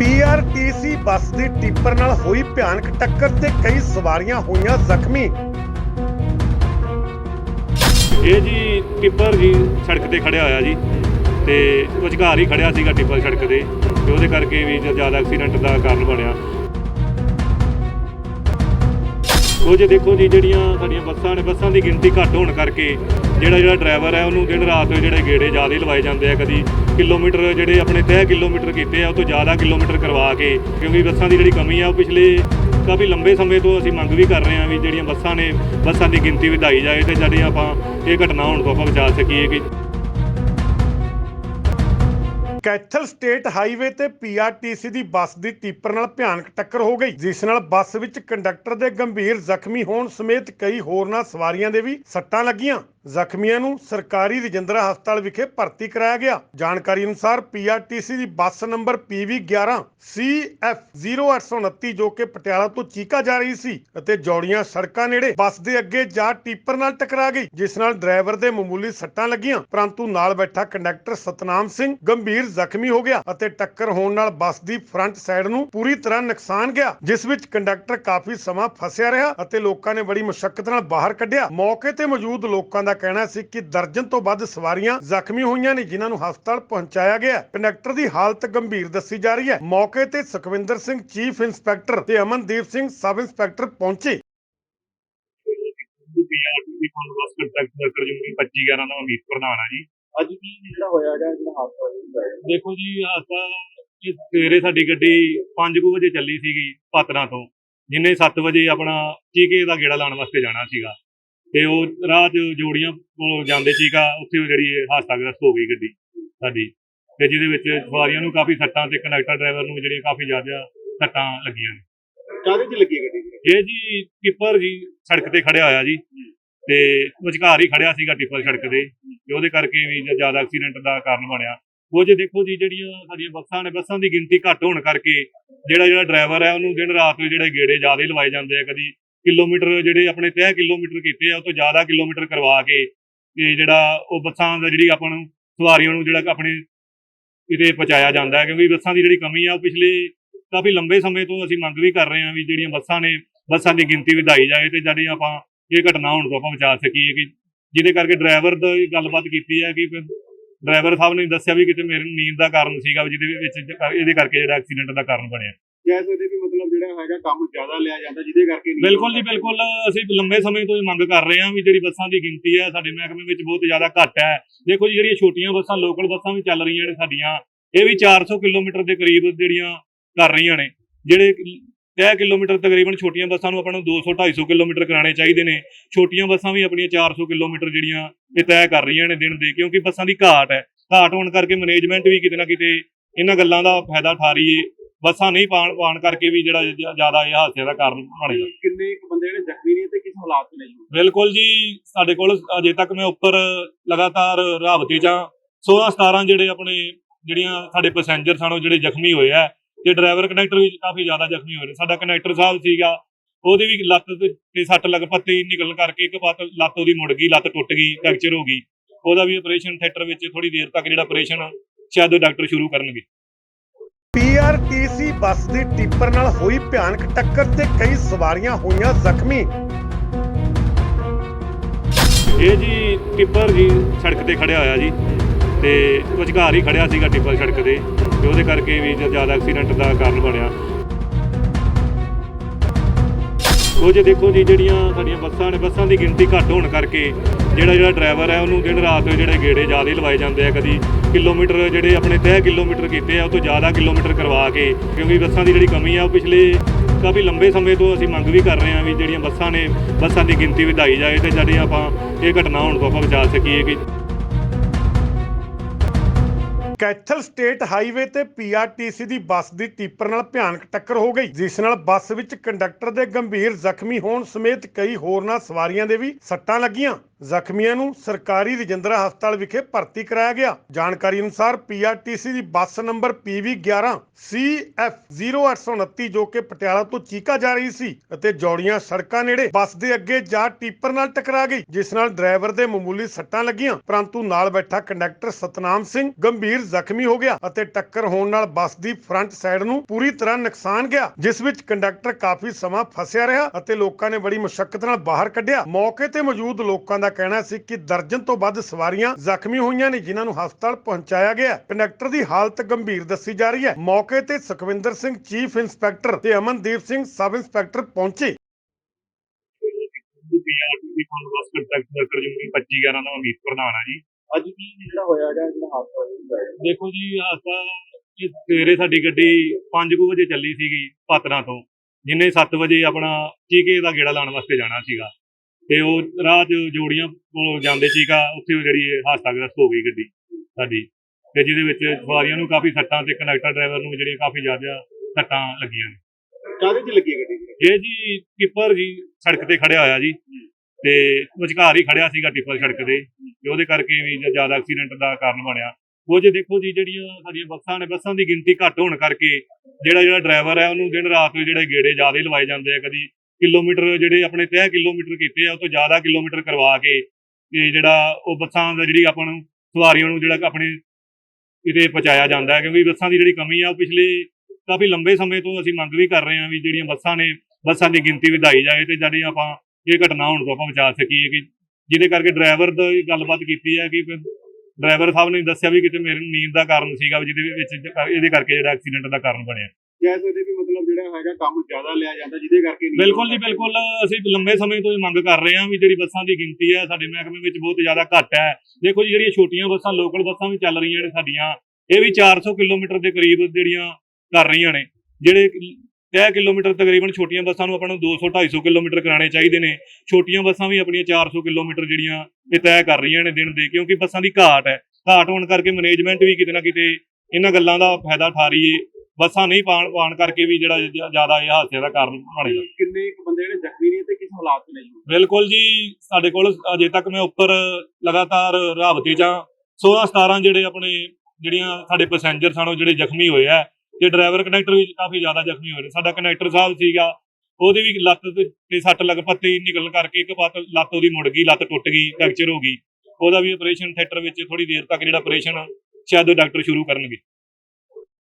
PRTC bus ਦੀ tipper ਨਾਲ ਹੋਈ ਭਿਆਨਕ ਟੱਕਰ ਤੇ ਕਈ ਸਵਾਰੀਆਂ ਹੋਈਆਂ ਜ਼ਖਮੀ। ਇਹ ਜੀ ਟਿੱਪਰ ਜੀ ਸੜਕ ਤੇ ਖੜਿਆ ਹੋਇਆ ਜੀ ਤੇ ਵਿਚਕਾਰ ਹੀ ਖੜਿਆ ਸੀਗਾ ਟਿੱਪਰ ਸੜਕ ਤੇ ਤੇ ਉਹਦੇ ਕਰਕੇ ਵੀ ਜ਼ਿਆਦਾ ਐਕਸੀਡੈਂਟ ਦਾ ਕਾਰਨ ਬਣਿਆ। ਉਹ ਜੇ ਦੇਖੋ ਜੀ ਜਿਹੜੀਆਂ ਸਾਡੀਆਂ ਬੱਸਾਂ ਨੇ, ਬੱਸਾਂ ਦੀ ਗਿਣਤੀ ਘੱਟ ਹੋਣ ਕਰਕੇ ਜਿਹੜਾ ਜਿਹੜਾ ਡਰਾਈਵਰ ਹੈ, ਉਹਨੂੰ ਦਿਨ ਰਾਤ ਜਿਹੜੇ ਗੇੜੇ ਜ਼ਿਆਦਾ ਹੀ ਲਵਾਏ ਜਾਂਦੇ ਆ, ਕਦੀ ਕਿਲੋਮੀਟਰ ਜਿਹੜੇ ਆਪਣੇ ਤੈਅ ਕਿਲੋਮੀਟਰ ਕੀਤੇ ਆ, ਉਹ ਤੋਂ ਜ਼ਿਆਦਾ ਕਿਲੋਮੀਟਰ ਕਰਵਾ ਕੇ, ਕਿਉਂਕਿ ਬੱਸਾਂ ਦੀ ਜਿਹੜੀ ਕਮੀ ਆ, ਉਹ ਪਿਛਲੇ ਕਾਫੀ ਲੰਬੇ ਸਮੇਂ ਤੋਂ ਅਸੀਂ ਮੰਗ ਵੀ ਕਰ ਰਹੇ ਹਾਂ ਵੀ ਜਿਹੜੀਆਂ ਬੱਸਾਂ ਨੇ, ਬੱਸਾਂ ਦੀ ਗਿਣਤੀ ਵਧਾਈ ਜਾਏ ਤੇ ਜਿਹੜੀ ਆਪਾਂ ਇਹ ਘਟਨਾ ਹੋਣ ਤੋਂ ਆਪਾਂ ਬਚਾ ਸਕੀਏ ਕਿ ਕੈਥਲ ਸਟੇਟ ਹਾਈਵੇ ਤੇ ਪੀਆਰਟੀਸੀ ਦੀ ਬੱਸ ਦੀ ਟਿੱਪਰ ਨਾਲ ਭਿਆਨਕ ਟੱਕਰ ਹੋ ਗਈ, ਜਿਸ ਨਾਲ ਬੱਸ ਵਿੱਚ ਕੰਡਕਟਰ ਦੇ ਗੰਭੀਰ ਜ਼ਖਮੀ ਹੋਣ ਸਮੇਤ ਕਈ ਹੋਰਨਾਂ ਸਵਾਰੀਆਂ ਦੇ ਵੀ ਸੱਟਾਂ ਲੱਗੀਆਂ। ਜ਼ਖਮੀਆਂ ਨੂੰ ਸਰਕਾਰੀ ਰਜਿੰਦਰਾ ਹਸਪਤਾਲ ਵਿਖੇ ਭਰਤੀ ਕਰਾਇਆ ਗਿਆ। ਜਾਣਕਾਰੀ ਅਨੁਸਾਰ ਪੀਆਰਟੀਸੀ ਦੀ ਬੱਸ ਨੰਬਰ PV11 CF0829 ਜੋ ਕਿ ਪਟਿਆਲਾ ਤੋਂ ਚੀਕਾ ਜਾ ਰਹੀ ਸੀ ਅਤੇ ਜੌੜੀਆਂ ਸੜਕਾਂ ਨੇੜੇ ਬੱਸ ਦੇ ਅੱਗੇ ਜਾ ਟਿੱਪਰ ਨਾਲ ਟਕਰਾ ਗਈ, ਜਿਸ ਨਾਲ ਡਰਾਈਵਰ ਦੇ ਮਾਮੂਲੀ ਸੱਟਾਂ ਲੱਗੀਆਂ। ਪਰੰਤੂ ਨਾਲ ਬੈਠਾ ਕੰਡਕਟਰ ਸਤਨਾਮ ਸਿੰਘ ਗੰਭੀਰ ਜ਼ਖਮੀ ਹੋ ਗਿਆ ਅਤੇ ਟੱਕਰ ਹੋਣ ਨਾਲ ਬੱਸ ਦੀ ਫਰੰਟ ਸਾਈਡ ਨੂੰ ਪੂਰੀ ਤਰ੍ਹਾਂ ਨੁਕਸਾਨ ਗਿਆ, ਜਿਸ ਵਿੱਚ ਕੰਡਕਟਰ ਕਾਫੀ ਸਮਾਂ ਫਸਿਆ ਰਿਹਾ ਅਤੇ ਲੋਕਾਂ ਨੇ ਬੜੀ ਮੁਸ਼ਕਲ ਨਾਲ ਬਾਹਰ ਕੱਢਿਆ। ਮੌਕੇ ਤੇ ਮੌਜੂਦ ਲੋਕਾਂ ਦਾ ਕਹਿਣਾ ਸੀ ਕਿ ਦਰਜਨ ਤੋਂ ਵੱਧ ਸਵਾਰੀਆਂ ਜ਼ਖਮੀ ਹੋਈਆਂ ਨੇ ਜਿਨ੍ਹਾਂ ਨੂੰ ਹਸਪਤਾਲ ਪਹੁੰਚਾਇਆ ਗਿਆ ਕੰਡਕਟਰ ਦੀ ਹਾਲਤ ਗੰਭੀਰ ਦੱਸੀ ਜਾ ਰਹੀ ਹੈ। ਮੌਕੇ ਤੇ ਸੁਖਵਿੰਦਰ ਸਿੰਘ ਚੀਫ ਇੰਸਪੈਕਟਰ ਤੇ ਅਮਨਦੀਪ ਸਿੰਘ ਸਬ ਇੰਸਪੈਕਟਰ ਪਹੁੰਚੇ। ਪੀਆਰਟੀ ਕੋਲ ਬੱਸ ਕੰਟਰੈਕਟ ਵਰਕਰ ਯੂਨੀਅਨ 2511 ਦਾ ਅਮੀਤ ਪ੍ਰਧਾਨ ਆ ਜੀ ਅੱਜ ਕੀ ਜਿਹੜਾ ਹੋਇਆ ਹੈਗਾ ਜਿਹੜਾ ਹਾਦਸਾ ਹੋਇਆ? ਹੈ ਦੇਖੋ ਜੀ ਹਾਦਸਾ ਸਵੇਰੇ ਸਾਡੀ ਗੱਡੀ 5 ਵਜੇ ਚੱਲੀ ਸੀਗੀ ਪਾਤਰਾਂ ਤੋਂ ਜਿੰਨੇ 7 ਵਜੇ ਆਪਣਾ ਚੀਕੇ ਦਾ ਗੇੜਾ ਲਾਉਣ ਵਾਸਤੇ ਜਾਣਾ ਸੀਗਾ। ਤੇ ਉਹ ਰਾਹ 'ਚ ਜੋੜੀਆਂ ਕੋਲ ਜਾਂਦੇ ਚੀਕਾ ਉੱਥੇ ਉਹ ਜਿਹੜੀ ਹਾਦਸਾਗ੍ਰਸਤ ਹੋ ਗਈ ਗੱਡੀ ਸਾਡੀ। ਤੇ ਜਿਹਦੇ ਵਿੱਚ ਸਵਾਰੀਆਂ ਨੂੰ ਕਾਫੀ ਸੱਟਾਂ ਤੇ ਕੰਡਕਟਰ ਡਰਾਈਵਰ ਨੂੰ ਜਿਹੜੀਆਂ ਕਾਫੀ ਜ਼ਿਆਦਾ ਸੱਟਾਂ ਲੱਗੀਆਂ ਨੇ। ਕਾਹਦੇ ਚ ਲੱਗੀ ਗੱਡੀ? ਇਹ ਜੀ ਟਿੱਪਰ ਜੀ ਸੜਕ ਤੇ ਖੜਿਆ ਹੋਇਆ ਜੀ। ਤੇ ਵਿਚਕਾਰ ਹੀ ਖੜਿਆ ਸੀਗਾ ਟਿੱਪਰ ਸੜਕ ਤੇ। ਤੇ ਉਹਦੇ ਕਰਕੇ ਵੀ ਜ਼ਿਆਦਾ ਐਕਸੀਡੈਂਟ ਦਾ ਕਾਰਨ ਬਣਿਆ। ਉਹ ਜੇ ਦੇਖੋ ਜੀ ਜਿਹੜੀਆਂ ਸਾਡੀਆਂ ਬੱਸਾਂ ਨੇ ਬੱਸਾਂ ਦੀ ਗਿਣਤੀ ਘੱਟ ਹੋਣ ਕਰਕੇ ਜਿਹੜਾ ਜਿਹੜਾ ਡਰਾਈਵਰ ਹੈ ਉਹਨੂੰ ਦਿਨ ਰਾਤ ਜਿਹੜੇ ਗੇੜੇ ਜ਼ਿਆਦਾ ਹੀ ਲਵਾਏ ਜਾਂਦੇ ਆ। ਕਦੀ ਕਿਲੋਮੀਟਰ ਜਿਹੜੇ ਆਪਣੇ ਤੈਅ ਕਿਲੋਮੀਟਰ ਕੀਤੇ ਆ, ਉਹ ਤੋਂ ਜ਼ਿਆਦਾ ਕਿਲੋਮੀਟਰ ਕਰਵਾ ਕੇ ਤੇ ਜਿਹੜਾ ਉਹ ਬੱਸਾਂ ਦਾ ਜਿਹੜੀ ਆਪਾਂ ਨੂੰ ਸਵਾਰੀਆਂ ਨੂੰ ਜਿਹੜਾ ਆਪਣੇ ਕਿਤੇ ਪਹੁੰਚਾਇਆ ਜਾਂਦਾ ਹੈ, ਕਿਉਂਕਿ ਬੱਸਾਂ ਦੀ ਜਿਹੜੀ ਕਮੀ ਆ, ਉਹ ਪਿਛਲੇ ਕਾਫੀ ਲੰਬੇ ਸਮੇਂ ਤੋਂ ਅਸੀਂ ਮੰਗ ਵੀ ਕਰ ਰਹੇ ਹਾਂ ਵੀ ਜਿਹੜੀਆਂ ਬੱਸਾਂ ਨੇ, ਬੱਸਾਂ ਦੀ ਗਿਣਤੀ ਵਧਾਈ ਜਾਏ ਤੇ ਜਿਹੜੀ ਆਪਾਂ ਇਹ ਘਟਨਾ ਹੋਣ ਤੋਂ ਆਪਾਂ ਬਚਾ ਸਕੀਏ ਕਿ ਜਿਹਦੇ ਕਰਕੇ ਡਰਾਈਵਰ ਦਾ ਗੱਲਬਾਤ ਕੀਤੀ ਹੈ ਕਿ ਡਰਾਈਵਰ ਸਾਹਿਬ ਨੇ ਦੱਸਿਆ ਵੀ ਕਿਤੇ ਮੇਰੇ ਨੀਂਦ ਦਾ ਕਾਰਨ ਸੀਗਾ ਵੀ ਜਿਹਦੇ ਵਿੱਚ ਇਹਦੇ ਕਰਕੇ ਜਿਹੜਾ ਐਕਸੀਡੈਂਟ ਦਾ ਕਾਰਨ ਬਣਿਆ। ਕਹਿ ਸਕਦੇ ਵੀ ਮਤਲਬ ਜਿਹੜਾ ਹੈਗਾ ਕੰਮ ਜ਼ਿਆਦਾ ਲਿਆ ਜਾਂਦਾ ਜਿਹਦੇ ਕਰਕੇ ਨਹੀਂ ਬਿਲਕੁਲ ਜੀ ਬਿਲਕੁਲ। ਅਸੀਂ ਲੰਬੇ ਸਮੇਂ ਤੋਂ ਇਹ ਮੰਗ ਕਰ ਰਹੇ ਹਾਂ ਵੀ ਜਿਹੜੀ ਬੱਸਾਂ ਦੀ ਗਿਣਤੀ ਹੈ ਸਾਡੇ ਮਹਿਕਮੇ ਵਿੱਚ ਬਹੁਤ ਜ਼ਿਆਦਾ ਘੱਟ ਹੈ। ਦੇਖੋ ਜੀ ਜਿਹੜੀਆਂ ਛੋਟੀਆਂ ਬੱਸਾਂ ਲੋਕਲ ਬੱਸਾਂ ਵੀ ਚੱਲ ਰਹੀਆਂ ਨੇ ਸਾਡੀਆਂ ਇਹ ਵੀ 400 ਕਿਲੋਮੀਟਰ ਦੇ ਕਰੀਬ ਜਿਹੜੀਆਂ ਕਰ ਰਹੀਆਂ ਨੇ। ਜਿਹੜੇ ਤੈਅ ਕਿਲੋਮੀਟਰ ਤਕਰੀਬਨ ਛੋਟੀਆਂ ਬੱਸਾਂ ਨੂੰ ਆਪਾਂ ਨੂੰ 200 250 ਕਿਲੋਮੀਟਰ ਕਰਾਣੇ ਚਾਹੀਦੇ ਨੇ। ਛੋਟੀਆਂ ਬੱਸਾਂ ਵੀ ਆਪਣੀਆਂ 400 ਕਿਲੋਮੀਟਰ ਜਿਹੜੀਆਂ ਇਹ ਤੈਅ ਕਰ ਰਹੀਆਂ ਨੇ ਦਿਨ ਦੇ ਕਿਉਂਕਿ ਬੱਸਾਂ ਦੀ ਘਾਟ ਹੈ। ਘਾਟ ਹੋਣ ਕਰਕੇ ਮੈਨੇਜਮੈਂਟ ਵੀ ਕਿਤੇ ਨਾ ਕਿਤੇ ਇਹਨਾਂ ਗੱਲਾਂ ਦਾ ਫਾਇਦਾ ਉਠਾ ਰਹੀ ਏ। ਬੱਸਾਂ ਨਹੀਂ ਪਾਣ ਪਾਣ ਕਰਕੇ ਵੀ ਜਿਹੜਾ ਜ਼ਿਆਦਾ ਇਹ ਹਾਦਸੇ ਦਾ ਕਾਰਨ ਬਣ ਗਿਆ ਕਿੰਨੇ ਕੁ ਬੰਦੇ ਜਿਹੜੇ ਜ਼ਖਮੀ ਨੇ ਤੇ ਕਿਸ ਹਾਲਾਤ ਨੇ ਜੀ? ਬਿਲਕੁਲ ਜੀ ਸਾਡੇ ਕੋਲ ਅਜੇ ਤੱਕ ਮੈਂ ਉੱਪਰ ਲਗਾਤਾਰ ਰਾਬਤੇ ਜਾਂ 16 17 ਜਿਹੜੇ ਆਪਣੇ ਜਿਹੜੀਆਂ ਸਾਡੇ ਪੈਸੇਂਜਰ ਸਨ ਉਹ ਜਿਹੜੇ ਜ਼ਖਮੀ ਹੋਏ ਆ ਤੇ ਡਰਾਈਵਰ ਕੰਡਕਟਰ ਵੀ ਕਾਫੀ ਜ਼ਿਆਦਾ ਜ਼ਖਮੀ ਹੋਏ ਨੇ। ਸਾਡਾ ਕੰਡਕਟਰ ਸਾਹਿਬ ਸੀਗਾ ਉਹਦੀ ਵੀ ਲੱਤ ਤੇ- ਸੱਟ ਲੱਗ ਪੱਤੀ ਨਿਕਲਣ ਕਰਕੇ ਇੱਕ ਪਾਤ ਲੱਤ ਉਹਦੀ ਮੁੜ ਗਈ ਲੱਤ ਟੁੱਟ ਗਈ ਫ੍ਰੈਕਚਰ ਹੋ ਗਈ। ਉਹਦਾ ਵੀ ਆਪਰੇਸ਼ਨ ਥੀਏਟਰ ਵਿੱਚ ਥੋੜੀ ਦੇਰ ਤੱਕ ਜਿਹੜਾ ਆਪਰੇਸ਼ਨ ਸ਼ਾਇਦ ਡਾਕਟਰ ਸ਼ੁਰੂ ਕਰਨਗੇ। ਪੀਆਰਟੀਸੀ ਬੱਸ ਦੀ ਟਿੱਪਰ ਨਾਲ ਹੋਈ ਭਿਆਨਕ ਟੱਕਰ ਤੇ ਕਈ ਸਵਾਰੀਆਂ ਹੋਈਆਂ ਜ਼ਖਮੀ। ਇਹ ਜੀ ਟਿੱਪਰ ਜੀ ਸੜਕ ਤੇ ਖੜਿਆ ਹੋਇਆ ਜੀ ਤੇ ਵਿਚਕਾਰ ਹੀ ਖੜਿਆ ਸੀਗਾ ਟਿੱਪਰ ਸੜਕ ਤੇ ਤੇ ਉਹਦੇ ਕਰਕੇ ਵੀ ਜ਼ਿਆਦਾ ਐਕਸੀਡੈਂਟ ਦਾ ਕਾਰਨ ਬਣਿਆ। ਉਹ ਜੇ ਦੇਖੋ ਜੀ ਜਿਹੜੀਆਂ ਸਾਡੀਆਂ ਬੱਸਾਂ ਨੇ, ਬੱਸਾਂ ਦੀ ਗਿਣਤੀ ਘੱਟ ਹੋਣ ਕਰਕੇ ਜਿਹੜਾ ਜਿਹੜਾ ਡਰਾਈਵਰ ਹੈ ਉਹਨੂੰ ਦਿਨ ਰਾਤ ਜਿਹੜੇ ਗੇੜੇ ਜ਼ਿਆਦਾ ਹੀ ਲਵਾਏ ਜਾਂਦੇ ਆ, ਕਦੀ ਕਿਲੋਮੀਟਰ ਜਿਹੜੇ ਆਪਣੇ ਤੈਅ ਕਿਲੋਮੀਟਰ ਕੀਤੇ ਆ, ਉਹ ਤੋਂ ਜ਼ਿਆਦਾ ਕਿਲੋਮੀਟਰ ਕਰਵਾ ਕੇ, ਕਿਉਂਕਿ ਬੱਸਾਂ ਦੀ ਜਿਹੜੀ ਕਮੀ ਆ, ਉਹ ਪਿਛਲੇ ਕਾਫੀ ਲੰਬੇ ਸਮੇਂ ਤੋਂ ਅਸੀਂ ਮੰਗ ਵੀ ਕਰ ਰਹੇ ਹਾਂ ਵੀ ਜਿਹੜੀਆਂ ਬੱਸਾਂ ਨੇ, ਬੱਸਾਂ ਦੀ ਗਿਣਤੀ ਵਧਾਈ ਜਾਏ ਤੇ ਜਿਹੜੀ ਆਪਾਂ ਇਹ ਘਟਨਾ ਹੋਣ ਤੋਂ ਆਪਾਂ ਬਚਾ ਸਕੀਏ ਕਿ ਕੈਥਲ ਸਟੇਟ ਹਾਈਵੇ ਤੇ ਪੀਆਰਟੀਸੀ ਦੀ ਬੱਸ ਦੀ ਟਿੱਪਰ ਨਾਲ ਭਿਆਨਕ ਟੱਕਰ ਹੋ ਗਈ, ਜਿਸ ਨਾਲ ਬੱਸ ਵਿੱਚ ਕੰਡਕਟਰ ਦੇ ਗੰਭੀਰ ਜ਼ਖਮੀ ਹੋਣ ਸਮੇਤ ਕਈ ਹੋਰਨਾਂ ਸਵਾਰੀਆਂ ਦੇ ਵੀ ਸੱਟਾਂ ਲੱਗੀਆਂ। ਜ਼ਖਮੀਆਂ ਨੂੰ ਸਰਕਾਰੀ ਰਜਿੰਦਰਾ ਹਸਪਤਾਲ ਵਿਖੇ ਭਰਤੀ ਕਰਾਇਆ ਗਿਆ। ਜਾਣਕਾਰੀ ਅਨੁਸਾਰ ਪੀਆਰਟੀਸੀ ਦੀ ਬੱਸ ਨੰਬਰ PV11 CF0829 ਜੋ ਕਿ ਪਟਿਆਲਾ ਤੋਂ ਚੀਕਾ ਜਾ ਰਹੀ ਸੀ ਅਤੇ ਜੌੜੀਆਂ ਸੜਕਾਂ ਨੇੜੇ ਬੱਸ ਦੇ ਅੱਗੇ ਜਾ ਟਿੱਪਰ ਨਾਲ ਟਕਰਾ ਗਈ, ਜਿਸ ਨਾਲ ਡਰਾਈਵਰ ਦੇ ਮਾਮੂਲੀ ਸੱਟਾਂ ਲੱਗੀਆਂ। ਪਰੰਤੂ ਨਾਲ ਬੈਠਾ ਕੰਡਕਟਰ ਸਤਨਾਮ ਸਿੰਘ ਗੰਭੀਰ ਜ਼ਖਮੀ ਹੋ ਗਿਆ ਅਤੇ ਟੱਕਰ ਹੋਣ ਨਾਲ ਬੱਸ ਦੀ ਫਰੰਟ ਸਾਈਡ ਨੂੰ ਪੂਰੀ ਤਰ੍ਹਾਂ ਨੁਕਸਾਨ ਗਿਆ, ਜਿਸ ਵਿੱਚ ਕੰਡਕਟਰ ਕਾਫੀ ਸਮਾਂ ਫਸਿਆ ਰਿਹਾ ਅਤੇ ਲੋਕਾਂ ਨੇ ਬੜੀ ਮੁਸ਼ਕਲ ਨਾਲ ਬਾਹਰ ਕੱਢਿਆ। ਮੌਕੇ ਤੇ ਮੌਜੂਦ ਲੋਕਾਂ ਦਾ ਕਹਿਣਾ ਸੀ ਕਿ ਦਰਜਨ ਤੋਂ ਵੱਧ ਸਵਾਰੀਆਂ ਜ਼ਖਮੀ ਹੋਈਆਂ ਨੇ ਜਿਨ੍ਹਾਂ ਨੂੰ ਹਸਪਤਾਲ ਪਹੁੰਚਾਇਆ ਗਿਆ। ਕੰਡਕਟਰ ਦੀ ਹਾਲਤ ਗੰਭੀਰ ਦੱਸੀ ਜਾ ਰਹੀ ਹੈ। ਮੌਕੇ ਤੇ ਸੁਖਵਿੰਦਰ ਸਿੰਘ ਚੀਫ ਇੰਸਪੈਕਟਰ ਤੇ ਅਮਨਦੀਪ ਸਿੰਘ ਸਬ ਇੰਸਪੈਕਟਰ ਪਹੁੰਚੇ। PRTC fund bus contract worker union 25 11 ਦਾ ਅਮੀਤ ਪ੍ਰਧਾਨ ਆ ਜੀ ਅੱਜ ਕੀ ਜਿਹੜਾ ਹੋਇਆ ਹੈਗਾ ਜਿਹੜਾ ਹਾਦਸਾ ਹੋਇਆ? ਹੈ ਦੇਖੋ ਜੀ ਹਾਦਸਾ ਸਵੇਰੇ ਸਾਡੀ ਗੱਡੀ 5 ਵਜੇ ਚੱਲੀ ਸੀਗੀ ਪਾਤਰਾਂ ਤੋਂ। ਜਿੰਨੇ 7 ਵਜੇ ਆਪਣਾ ਚੀਕੇ ਦਾ ਗੇੜਾ ਲਾਉਣ ਵਾਸਤੇ ਜਾਣਾ ਸੀਗਾ। ਤੇ ਉਹ ਰਾਹ 'ਚ ਜੋੜੀਆਂ ਕੋਲ ਜਾਂਦੇ ਸੀਗਾ ਉੱਥੇ ਜਿਹੜੀ ਹਾਦਸਾਗ੍ਰਸਤ ਹੋ ਗਈ ਗੱਡੀ ਸਾਡੀ। ਤੇ ਜਿਹਦੇ ਵਿੱਚ ਸਵਾਰੀਆਂ ਨੂੰ ਕਾਫੀ ਸੱਟਾਂ ਤੇ ਕੰਡਕਟਰ ਡਰਾਈਵਰ ਨੂੰ ਜਿਹੜੀਆਂ ਕਾਫੀ ਜ਼ਿਆਦਾ ਸੱਟਾਂ ਲੱਗੀਆਂ ਨੇ। ਕਾਹਦੇ 'ਚ ਲੱਗੀ ਗੱਡੀ ਇਹ ਜੀ ਟਿੱਪਰ ਜੀ ਸੜਕ ਤੇ ਖੜਿਆ ਹੋਇਆ ਜੀ। ਤੇ ਵਿਚਕਾਰ ਹੀ ਖੜਿਆ ਸੀਗਾ ਟਿੱਪਰ ਸੜਕ ਦੇ ਤੇ ਉਹਦੇ ਕਰਕੇ ਵੀ ਜ਼ਿਆਦਾ ਐਕਸੀਡੈਂਟ ਦਾ ਕਾਰਨ ਬਣਿਆ। ਉਹ ਜੇ ਦੇਖੋ ਜੀ ਜਿਹੜੀਆਂ ਸਾਡੀਆਂ ਬੱਸਾਂ ਨੇ ਬੱਸਾਂ ਦੀ ਗਿਣਤੀ ਘੱਟ ਹੋਣ ਕਰਕੇ ਜਿਹੜਾ ਜਿਹੜਾ ਡਰਾਈਵਰ ਹੈ ਉਹਨੂੰ ਦਿਨ ਰਾਤ ਨੂੰ ਜਿਹੜੇ ਗੇੜੇ ਜ਼ਿਆਦਾ ਲਵਾਏ ਜਾਂਦੇ ਆ। ਕਦੀ ਕਿਲੋਮੀਟਰ ਜਿਹੜੇ ਆਪਣੇ ਤੈਅ ਕਿਲੋਮੀਟਰ ਕੀਤੇ ਆ, ਉਹ ਤੋਂ ਜ਼ਿਆਦਾ ਕਿਲੋਮੀਟਰ ਕਰਵਾ ਕੇ ਤੇ ਜਿਹੜਾ ਉਹ ਬੱਸਾਂ ਦਾ ਜਿਹੜੀ ਆਪਾਂ ਨੂੰ ਸਵਾਰੀਆਂ ਨੂੰ ਜਿਹੜਾ ਆਪਣੇ ਕਿਤੇ ਪਹੁੰਚਾਇਆ ਜਾਂਦਾ ਹੈ, ਕਿਉਂਕਿ ਬੱਸਾਂ ਦੀ ਜਿਹੜੀ ਕਮੀ ਆ, ਉਹ ਪਿਛਲੇ ਕਾਫੀ ਲੰਬੇ ਸਮੇਂ ਤੋਂ ਅਸੀਂ ਮੰਗ ਵੀ ਕਰ ਰਹੇ ਹਾਂ ਵੀ ਜਿਹੜੀਆਂ ਬੱਸਾਂ ਨੇ, ਬੱਸਾਂ ਦੀ ਗਿਣਤੀ ਵਧਾਈ ਜਾਵੇ ਤੇ ਜਿਹੜੀ ਆਪਾਂ ਇਹ ਘਟਨਾ ਹੋਣ ਤੋਂ ਆਪਾਂ ਬਚਾ ਸਕੀਏ ਕਿ ਜਿਹਦੇ ਕਰਕੇ ਡਰਾਈਵਰ ਦਾ ਗੱਲਬਾਤ ਕੀਤੀ ਹੈ ਕਿ ਡਰਾਈਵਰ ਸਾਹਿਬ ਨੇ ਦੱਸਿਆ ਵੀ ਕਿਤੇ ਮੇਰੇ ਨੀਂਦ ਦਾ ਕਾਰਨ ਸੀਗਾ, ਵੀ ਜਿਹਦੇ ਵਿੱਚ ਇਹਦੇ ਕਰਕੇ ਜਿਹੜਾ ਐਕਸੀਡੈਂਟ ਦਾ ਕਾਰਨ ਬਣਿਆ। ਕਹਿ ਸਕਦੇ ਵੀ ਮਤਲਬ ਜਿਹੜਾ ਹੈਗਾ ਕੰਮ ਜ਼ਿਆਦਾ ਲਿਆ ਜਾਂਦਾ, ਜਿਹਦੇ ਕਰਕੇ ਨਹੀਂ ਬਿਲਕੁਲ ਜੀ, ਬਿਲਕੁਲ। ਅਸੀਂ ਲੰਬੇ ਸਮੇਂ ਤੋਂ ਇਹ ਮੰਗ ਕਰ ਰਹੇ ਹਾਂ ਵੀ ਜਿਹੜੀ ਬੱਸਾਂ ਦੀ ਗਿਣਤੀ ਹੈ, ਸਾਡੇ ਮਹਿਕਮੇ ਵਿੱਚ ਬਹੁਤ ਜ਼ਿਆਦਾ ਘੱਟ ਹੈ। ਦੇਖੋ ਜੀ, ਜਿਹੜੀਆਂ ਛੋਟੀਆਂ ਬੱਸਾਂ ਲੋਕਲ ਬੱਸਾਂ ਵੀ ਚੱਲ ਰਹੀਆਂ ਨੇ ਸਾਡੀਆਂ, ਇਹ ਵੀ 400 ਕਿਲੋਮੀਟਰ ਦੇ ਕਰੀਬ ਜਿਹੜੀਆਂ ਕਰ ਰਹੀਆਂ ਨੇ। ਜਿਹੜੇ ਤੈਅ ਕਿਲੋਮੀਟਰ ਤਕਰੀਬਨ ਛੋਟੀਆਂ ਬੱਸਾਂ ਨੂੰ ਆਪਾਂ ਨੂੰ 200 250 ਕਿਲੋਮੀਟਰ ਕਰਾਣੇ ਚਾਹੀਦੇ ਨੇ। ਛੋਟੀਆਂ ਬੱਸਾਂ ਵੀ ਆਪਣੀਆਂ 400 ਕਿਲੋਮੀਟਰ ਜਿਹੜੀਆਂ ਇਹ ਤੈਅ ਕਰ ਰਹੀਆਂ ਨੇ ਦਿਨ ਦੇ, ਕਿਉਂਕਿ ਬੱਸਾਂ ਦੀ ਘਾਟ ਹੈ। ਘਾਟ ਹੋਣ ਕਰਕੇ ਮੈਨੇਜਮੈਂਟ ਵੀ ਕਿਤੇ ਨਾ ਕਿਤੇ ਇਹਨਾਂ ਗੱਲਾਂ ਦਾ ਫਾਇਦਾ ਠਾ ਰਹੀ ਏ। ਬੱਸਾਂ ਨਹੀਂ ਪਾਣ ਪਾਣ ਕਰਕੇ ਵੀ ਜਿਹੜਾ ਜ਼ਿਆਦਾ ਇਹ ਹਾਦਸੇ ਦਾ ਕਾਰਨ ਬਣੇਗਾ ਕਿੰਨੇ ਬੰਦੇ ਜਿਹੜੇ ਜ਼ਖਮੀ ਨੇ ਤੇ ਕਿਸ ਹਾਲਾਤ ਨੇ? ਬਿਲਕੁਲ ਜੀ ਸਾਡੇ ਕੋਲ ਅਜੇ ਤੱਕ ਮੈਂ ਉੱਪਰ ਲਗਾਤਾਰ ਰਾਬਤੇ ਜਾਂ 16 17 ਜਿਹੜੇ ਆਪਣੇ ਜਿਹੜੀਆਂ ਸਾਡੇ ਪੈਸੇਂਜਰ ਸਨ ਉਹ ਜਿਹੜੇ ਜ਼ਖਮੀ ਹੋਏ ਆ ਤੇ ਡਰਾਈਵਰ ਕੰਡਕਟਰ ਵੀ ਕਾਫੀ ਜ਼ਿਆਦਾ ਜ਼ਖਮੀ ਹੋਏ ਨੇ। ਸਾਡਾ ਕੰਡਕਟਰ ਸਾਹਿਬ ਸੀਗਾ ਉਹਦੀ ਵੀ ਲੱਤ ਤੇ- ਸੱਟ ਲੱਗ ਪੱਤੀ ਨਿਕਲਣ ਕਰਕੇ ਇੱਕ ਪਾਤ ਲੱਤ ਉਹਦੀ ਮੁੜ ਗਈ ਲੱਤ ਟੁੱਟ ਗਈ ਫ੍ਰੈਕਚਰ ਹੋ ਗਈ। ਉਹਦਾ ਵੀ ਆਪਰੇਸ਼ਨ ਥੀਏਟਰ ਵਿੱਚ ਥੋੜੀ ਦੇਰ ਤੱਕ ਜਿਹੜਾ ਆਪਰੇਸ਼ਨ ਸ਼ਾਇਦ ਡਾਕਟਰ ਸ਼ੁਰੂ ਕਰਨਗੇ।